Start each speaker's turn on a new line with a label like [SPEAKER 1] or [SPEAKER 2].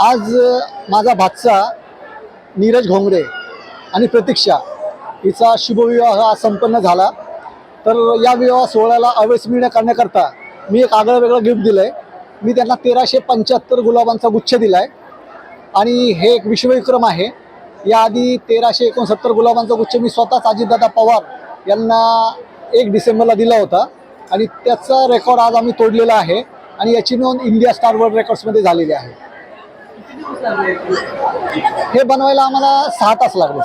[SPEAKER 1] आज माझा भातसा नीरज घोंगडे आणि प्रतीक्षा हिचा शुभविवाह आज संपन्न झाला. तर या विवाह सोहळ्याला अविस्मरणीय करण्याकरता मी एक आगळं वेगळं गिफ्ट दिलं आहे मी त्यांना तेराशे पंच्याहत्तर गुलाबांचा गुच्छ दिला आहे आणि हे एक विश्वविक्रम आहे. याआधी तेराशे एकोणसत्तर गुलाबांचा गुच्छ मी स्वतःच अजितदादा पवार यांना एक डिसेंबरला दिला होता. आणि त्याचा रेकॉर्ड आज आम्ही तोडलेला आहे. आणि याची नोंद इंडिया स्टार वर्ल्ड रेकॉर्ड्समध्ये झालेली आहे. हे बनवायला आम्हाला सहा तास लागले